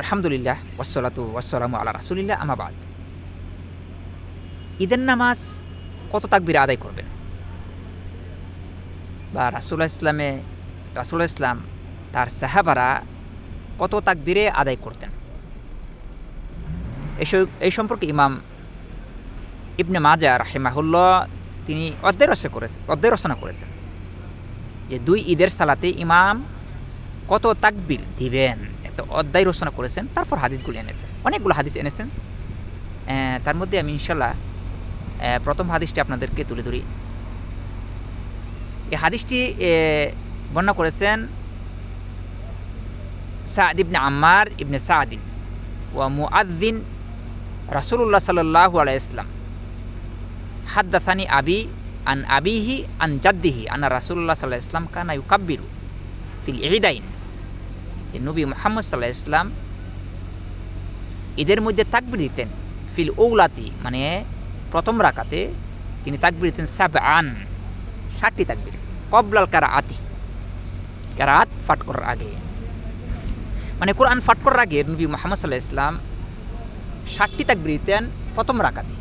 আলহামদুলিল্লাহ ওসলাতু ওসলাম আল্লাহ রাসুলিল্লাহ আমাবাদ ঈদের নামাজ কত তাকবির আদায় করবেন? বা রাসুল্লাহ ইসলামে রাসুল্লাহ ইসলাম, তার সাহাবারা কত তাকবিরে আদায় করতেন? এই সম্পর্কে ইমাম ইবনে মাজা রাহিমাহুল্লাহ তিনি অধ্যায় রচনা করেছেন অধ্যায় রচনা করেছেন যে দুই ঈদের সালাতে ইমাম কত তাকবির দিবেন? একটা অধ্যায় রচনা করেছেন, তারপর হাদিসগুলো এনেছেন। অনেকগুলো হাদিস এনেছেন। তার মধ্যে আমি ইনশাল্লাহ প্রথম হাদিসটি আপনাদেরকে তুলে ধরি। এই হাদিসটি বর্ণনা করেছেন সাদ ইবনে আম্মার ইবনে সাদিন ওয়া মুআদ্দিন রাসূলুল্লাহ সাল্লাল্লাহু আলাইহি ইসলাম হাদ্দাসানি আবি আন আবিহি আন জাদ্দিহি আনা রাসূলুল্লাহ সাল্লাল্লাহু আলাইহি ইসলাম কানা ইউকাব্বিরু ফিল ঈদাইন। যে নবী মুহাম্মদ আলাইহি ইসলাম ঈদের মধ্যে তাকবির দিতেন। ফিল ঔলাতি মানে প্রথম রাকাতে তিনি তাকবির দিতেন সাবআন, ষাটটি তাকবির। কবলাল কারাআতি কারাত ফাট করার আগে। মানে কোরআন ফাট করার আগে নবী মোহাম্মদ সাল্লাহ ইসলাম ষাটটি তাকবির দিতেন প্রথম রাকাতে।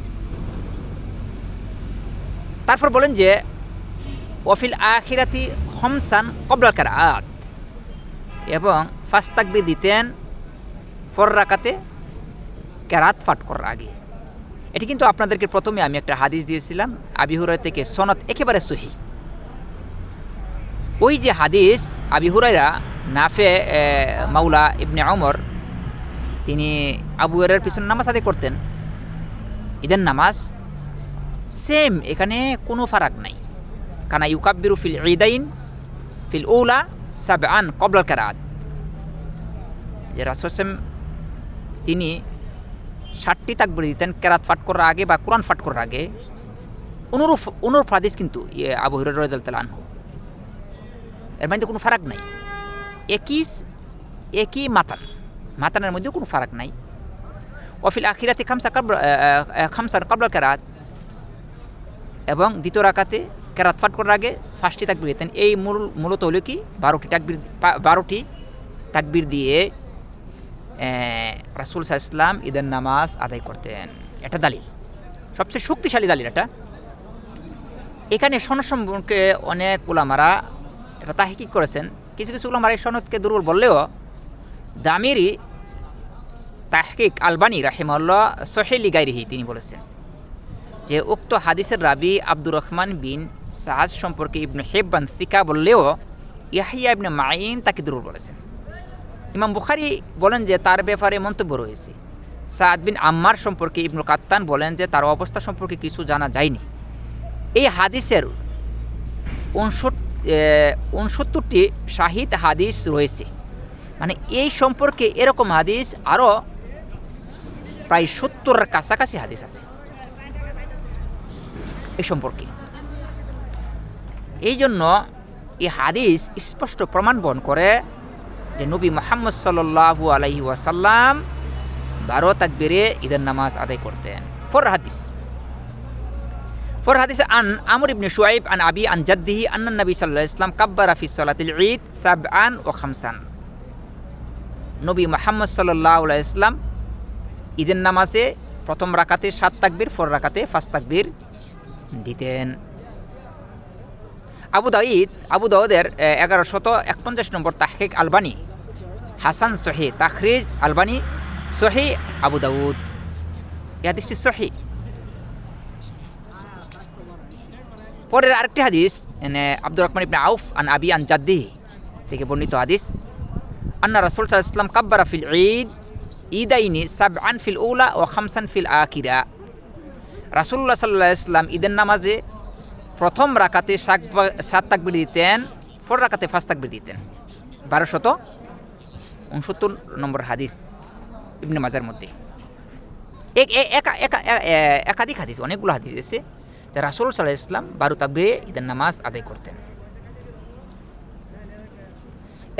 তারপর বলেন যে ওয়াফিল আখিরাতি হমসান কবলাল কারাত এবং ফার্স্ট তাকবির দিতেন ফর রাকাতে কেরাত ফাট করার আগে। এটি কিন্তু আপনাদেরকে প্রথমে আমি একটা হাদিস দিয়েছিলাম, আবি হুরাই থেকে সনদ একেবারে সহি। ওই যে হাদিস আবিহুরাইরা নাফে মাউলা ইবনে অমর তিনি আবু হুরাইরার পিছনে নামাজ আদায় করতেন। ঈদের নামাজ, সেম এখানে কোনো ফারাক নাই। কানা ইউকাব্বিরু ফিল ঈদাইন, ফিল ওলা সাবআন কবলাল কারাত যে রাসুসেম তিনি ষাটটি তাকবির দিতেন, কেরাত ফাট করার আগে বা কোরআন ফাট করার আগে। অনুরূপ অনুরূপ হাদিস কিন্তু ইয়ে আবু রাদিয়াল্লাহু আনহু। এর মধ্যে কোনো ফারাক নাই। একই একই মাতান। মাতানের মধ্যে কোনো ফারাক নাই। অফিল আখিরাতে খামসা কাবল খামসার কাবলার কেরাত। এবং দ্বিতীয় রাকাতে কেরাত ফাট করার আগে ফার্স্টটি তাকবির দিতেন। এই মূল, মূলত হলো কি? বারোটি তাকবির বারোটি তাকবির দিয়ে রাসুল ইসলাম ঈদের নামাজ আদায় করতেন। এটা দালিল। সবচেয়ে শক্তিশালী দালিল এটা। এখানে সনদ সম্পর্কে অনেক উলামারা এটা তাহিকিক করেছেন। কিছু কিছু উলামারা এই সনদকে দুর্বল বললেও দামিরি তাহকিক আলবানি রাহিমাল্লাহ সোহেলি গাইরিহি তিনি বলেছেন যে উক্ত হাদিসের রাবি আব্দুর রহমান বিন সাজ সম্পর্কে ইবনু হেব্বান সিকা বললেও ইয়াহিয়া ইবনে মাইন তাকে দুর্বল বলেছেন। ইমাম বুখারি বলেন যে তার ব্যাপারে মন্তব্য রয়েছে। সাদ বিন আম্মার সম্পর্কে ইবনুল কাত্তান বলেন যে তার অবস্থা সম্পর্কে কিছু জানা যায়নি। এই হাদিসের উনসত্তরটি শাহিদ হাদিস রয়েছে। মানে এই সম্পর্কে এরকম হাদিস আরও প্রায় সত্তরের কাছাকাছি হাদিস আছে। এই সম্পর্কে। এই জন্য এই হাদিস স্পষ্ট প্রমাণ বহন করে যে নবী মোহাম্মদ সাল্লাল্লাহু আলাইহি ওয়াসাল্লাম বারো তাকবিরে ঈদের নামাজ আদায় করতেন। ফর হাদিস। ফর হাদিস আন আমর ইবনে শুয়াইব আন আবি, আন জাদ্দিহি আন্নান নবী সাল্লাল্লাহু আলাইহি ওয়াসাল্লাম কাব্বারা ফি সালাতিল ঈদ সাবআন ও খামসান। নবী মোহাম্মদ সাল্লাল্লাহু আলাইহি ওয়াসাল্লাম ঈদের নামাজে প্রথম রাকাতে সাত তাকবীর, ফর রাকাতে পাঁচ তাকবীর দিতেন। আবু দাউদ, আবু দাউদের এগারো শত একপঞ্চাশ নম্বর তাহকিক আলবানি হাসান সহি তাখরিজ আলবানি সহি আবু দাউদ। এই হাদিসটি সহি। পরের আরেকটি হাদিস আব্দুর রহমান ইবনে আউফ আন আবি আন জাদ্দি থেকে বর্ণিত হাদিস, আন্না রাসুল আলাইহি ওয়াসাল্লাম কাব্বারা ফিল ঈদ, ঈদাইনি সাবআন ফিল উলা ও খামসান ফিল আখিরা। রাসুল্লাহ সাল্লাহ ইসলাম ঈদের নামাজে প্রথম রাকাতে সাত তাকবির দিতেন ফোর রাকাতে পাঁচ তাকবির দিতেন। বারোশত উনসত্তর নম্বর হাদিস ইবনে মাজার মধ্যে। এক একাধিক হাদিস, অনেকগুলো হাদিস এসে যে রাসুল সাল্লাহ ইসলাম বারো তাকবিরে ঈদের নামাজ আদায় করতেন।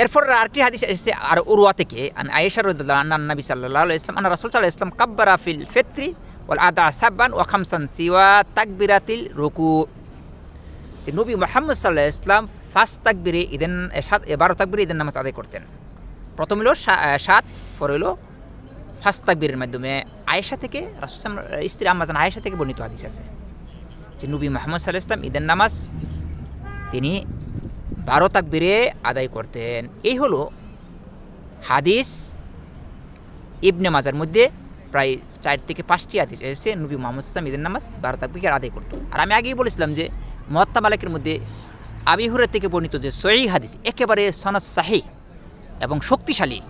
এরপর আরেকটি হাদিস এসেছে আর উরুয়া থেকে, আন আয়েশা নবী সাল্লাহ ইসলাম আন্না রাসুল সাল্লাহ ইসলাম কাব্বারা ফিল ফেত্রি ওয়াল আদা সাব্বান ও খামসান সিওয়া তাকবিরাতিল রুকু। নবী মোহাম্মদ সাল্লাহ ইসলাম ফার্স্ট তাকবিরে ঈদের সাত বারো তাকবিরে ঈদের নামাজ আদায় করতেন। প্রথম হলো সাত, পর হলো ফার্স্ট মাধ্যমে আয়েশা থেকে রাসুসাম স্ত্রী আম্মাজান আয়েশা থেকে বর্ণিত হাদিস আছে। যে নবী মোহাম্মদ সাল্লাহ ইসলাম ঈদের নামাজ তিনি বারো তাকবীরে আদায় করতেন। এই হলো হাদিস ইবনে মাজার মধ্যে প্রায় চার থেকে পাঁচটি হাদিস এসেছে, নবী মোহাম্মদ ইসলাম ঈদের নামাজ বারো তাকবীরে আদায় করতো। আর আমি আগেই বলেছিলাম যে মহাত্মা মালিকের মধ্যে আবিহুরের থেকে বর্ণিত যে সহি হাদিস একেবারে সনদ শাহী এবং শক্তিশালী।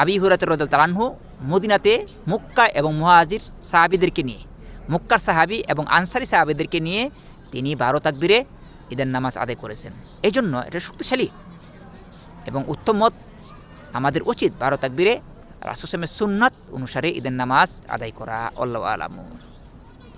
আবি হুরাত রদল তালানহু মদিনাতে মুক্কা এবং মুহাজির সাহাবিদেরকে নিয়ে, মুক্কার সাহাবি এবং আনসারি সাহাবিদেরকে নিয়ে তিনি বারো তাকবিরে ঈদের নামাজ আদায় করেছেন। এই জন্য এটা শক্তিশালী এবং উত্তম মত আমাদের উচিত বারো তাকবিরে রাসুসেমের সুন্নাত অনুসারে ঈদের নামাজ আদায় করা। আল্লাহ আলামু।